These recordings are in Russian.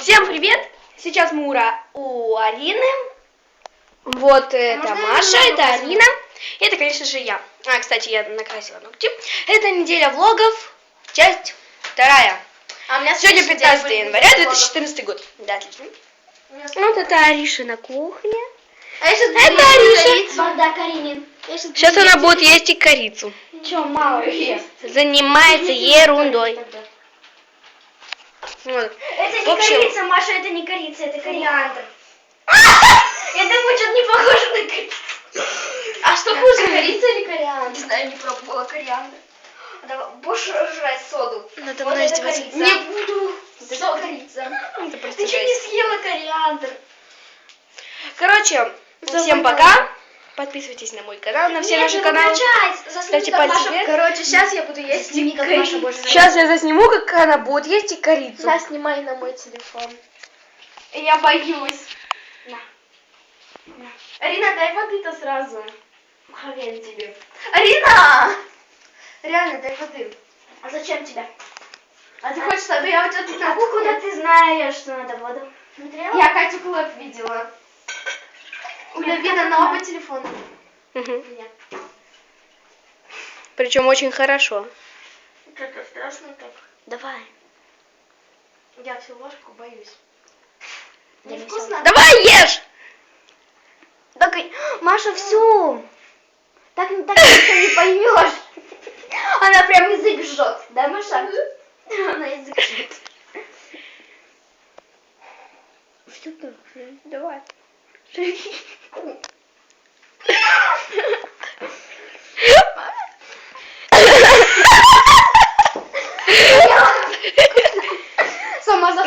Всем привет! Сейчас мы ура у Арины. Вот это можно я Маша, это? Арина. И это, конечно же, я. А, кстати, я накрасила ногти. Это неделя влогов, часть вторая. А у меня Сегодня следующий 15 день будет января влогов. 2014 год. Да, отлично. Вот это Ариша на кухне. А я сейчас Это Ариша. говорить. Богдан Каринин. Сейчас она будет есть и корицу. Че, мало ест? Занимается ерундой. Вот. Это не общем- корица, Маша, это не корица, это кориандр. Я думаю, что-то не похоже на корицу. А что хуже, корица или кориандр? Не знаю, не пробовала кориандр. Давай, будешь жрать соду? Надо Вот мной издеваться. корица. Не буду. Корица? Это просто Ты что не съела кориандр? Короче, всем пока. Подписывайтесь на мой канал, на все Нет, наши каналы. Ставьте пальцы вверх. Короче, сейчас я буду есть Сними, как Маша больше Сейчас я засниму, как она будет есть и корицу. На, снимай на мой телефон. Я боюсь. На. Арина, дай воды-то сразу. Хрен тебе. Арина! Реально, дай воды. А зачем тебе? А ты хочешь, чтобы я у тебя тут на Откуда ты знаешь, что надо воду? Смотрела? Я Катю Клэп видела. У Левина на оба телефона. Мгм. Причем очень хорошо. Что-то страшно так. Давай. Я всю ложку боюсь. Невкусно? Давай ешь! Так, Маша, всю. Так, так никто не поймешь. Она прям язык жжет, да, Маша? Она язык жжет. Что ты? Давай.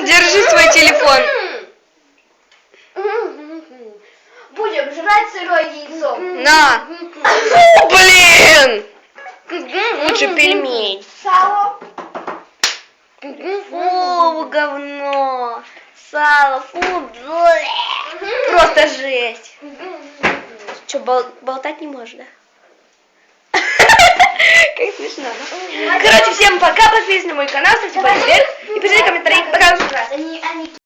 Держи свой телефон. Будем жрать сырое яйцо. На. Фу, блин! Лучше пельмень. Сало. Фу, говно. Сало, фу. Просто жесть. Че, болтать не можешь, да? Как смешно. Короче, всем пока, подписывайтесь на мой канал, ставьте пальцы вверх и пишите комментарии. Пока.